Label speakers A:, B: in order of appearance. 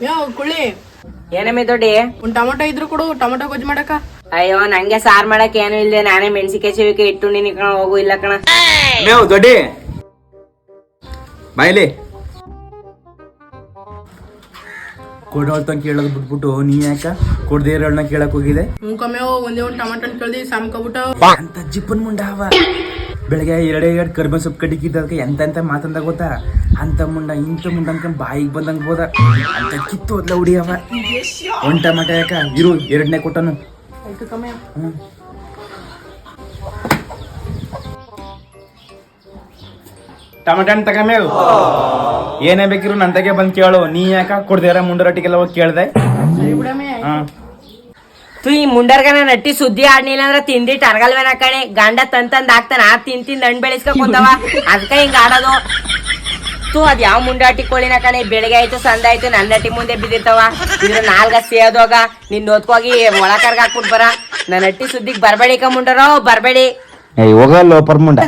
A: ಯಾವ
B: ಏನಮ್ಮಿ ದೊಡ್ಡಿ?
A: ಒಂದ್ ಟೊಮೊಟೊ ಇದ್ರು ಕೊಡು ಟೊಮೊಟೊ ಗೊಜ್ಜು ಮಾಡಕ
B: ಅಯ್ಯೋ ನಂಗೆ ಸಾರ್ ಮಾಡಕ್ ಏನು ಇಲ್ದೆ ನಾನೇ ಮೆಣಸಿಕಾಯಿ ಚಿವಿಕೆ ಇಟ್ಟು ನಿನ್ನ ಕಣ ಹೋಗು ಇಲ್ಲ ಕಣ.
C: ಮೇವು ದೊಡ್ಡಿ. ಬಾಯ್ಲಿ. ಕೊಡೋಳ್ತ ಕೇಳೋದು ಬಿಟ್ಬಿಟ್ಟು ನೀ ಯಾಕ? ಕೊಡ್ದೇ ಇರೋಳ್ನ ಕೇಳಕ್ ಹೋಗಿದೆ
A: ಮುಖಮೇವ್ ಒಂದೇ ಒಂದ್ ಟೊಮೊಟೊ ಕೇಳ್ದಿ ಸಾಮ್ಕೊಬಿಟ್ಟ
C: ಅಂತ ಜಿಪ್ಪನ್ ಮುಂಡ ಅವ ಬೆಳಗ್ಗೆ ಎರಡೇ ಎರಡು ಕರ್ಬ ಸೊಪ್ಪು ಕಡಿಕಿದ್ದಕ್ಕೆ ಎಂತ ಎಂತ ಮಾತಂದ ಗೊತ್ತಾ? ಅಂತ ಮುಂಡ ಇಂಥ ಮುಂಡ ಅಂತ ಬಾಯಿಗೆ ಬಂದಂಗೆ ಹೋದ. ಅಂತ ಕಿತ್ತು ಹೋದ್ಲ ಹುಡಿಯವ ಒಂಟ ಮಟ ಯಾಕ ಇರು ಎರಡನೇ ಕೊಟ್ಟನು. ಹ್ಮ್. ಟಮಾಟ ಹಣ್ಣು ತಗೊಂಬೇವು ಏನೇ ಬೇಕಿರು ನನ್ನ ತಗೆ ಬಂದ್ ಕೇಳು. ನೀ ಯಾಕ ಕೊಡ್ದೇರ ಮುಂಡರಟ್ಟಿಗೆಲ್ಲ ಹೋಗಿ ಕೇಳ್ದೆ? ಹಾ.
B: ತು ಈ ಮುಂಡರ್ಗನ ನಟ್ಟಿ ಸುದ್ದಿ ಆಡ್ನಿಲ್ಲ ಅಂದ್ರ ತಿಂದಿ ಟರ್ಗಲ್ವೇನ ಕಣೆ? ಗಂಡ ತಂತಂದ್ ತಂದ್ ಹಾಕ್ತಾನ. ಆ ತಿನ್ ತಿಂದ್ ಹಣ್ಣು ಬೆಳೆಸ್ಕೊಂಡ್ ಅದಕ್ಕೆ ಹಿಂಗ ಆಡೋದು? ತು, ಅದ್ ಯಾವ ಮುಂಡಾಟಿ ಕೋಳಿನ ಕಣೆ? ಬೆಳಗ್ಗೆ ಆಯ್ತು ಸಂದ ಆಯ್ತು ನನ್ನ ನಟಿ ಮುಂದೆ ಬಿದ್ದಿರ್ತಾವ. ಇದ್ರ ನಾಲ್ಗ ಸೇದೋಗ ನಿನ್ ಓದ್ಕೋಗಿ ಒಳಕರ್ಗ ಹಾಕ್ಬಿಟ್ ಬರ. ನನ್ನ ನಟ್ಟಿ ಸುದ್ದಿಗ್ ಬರ್ಬೇಡಿ ಕ ಮುಂಡರೋ, ಬರ್ಬೇಡಿ.
C: ಹೋಗಲ್ಲ ಲೋಪರ್ ಮುಂಡ